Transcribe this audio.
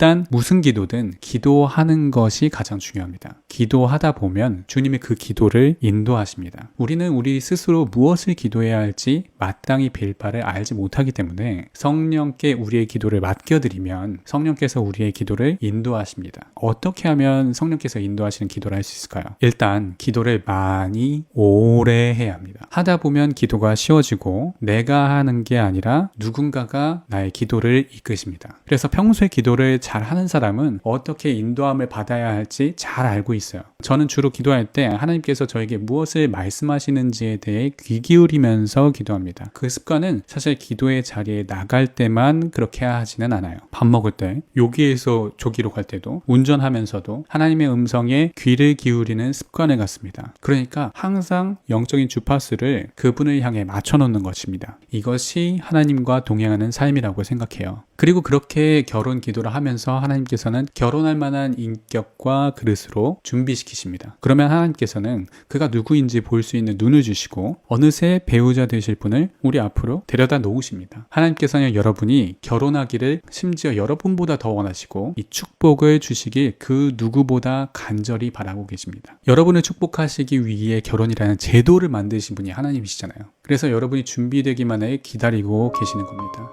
일단 무슨 기도든 기도하는 것이 가장 중요합니다. 기도하다 보면 주님이 그 기도를 인도하십니다. 우리는 우리 스스로 무엇을 기도해야 할지 마땅히 빌 바를 알지 못하기 때문에 성령께 우리의 기도를 맡겨드리면 성령께서 우리의 기도를 인도하십니다. 어떻게 하면 성령께서 인도하시는 기도를 할 수 있을까요? 일단 기도를 많이 오래 해야 합니다. 하다 보면 기도가 쉬워지고 내가 하는 게 아니라 누군가가 나의 기도를 이끄십니다. 그래서 평소에 기도를 잘 하는 사람은 어떻게 인도함을 받아야 할지 잘 알고 있 어요. 저는 주로 기도할 때 하나님께서 저에게 무엇을 말씀하시는지에 대해 귀 기울이면서 기도합니다. 그 습관은 사실 기도의 자리에 나갈 때만 그렇게 하지는 않아요. 밥 먹을 때, 여기에서 저기로 갈 때도, 운전하면서도 하나님의 음성에 귀를 기울이는 습관을 갖습니다. 그러니까 항상 영적인 주파수를 그분을 향해 맞춰놓는 것입니다. 이것이 하나님과 동행하는 삶이라고 생각해요. 그리고 그렇게 결혼 기도를 하면서 하나님께서는 결혼할 만한 인격과 그릇으로 준비시키십니다. 그러면 하나님께서는 그가 누구인지 볼 수 있는 눈을 주시고 어느새 배우자 되실 분을 우리 앞으로 데려다 놓으십니다. 하나님께서는 여러분이 결혼하기를 심지어 여러분보다 더 원하시고 이 축복을 주시길 그 누구보다 간절히 바라고 계십니다. 여러분을 축복하시기 위해 결혼이라는 제도를 만드신 분이 하나님이시잖아요. 그래서 여러분이 준비되기만을 기다리고 계시는 겁니다.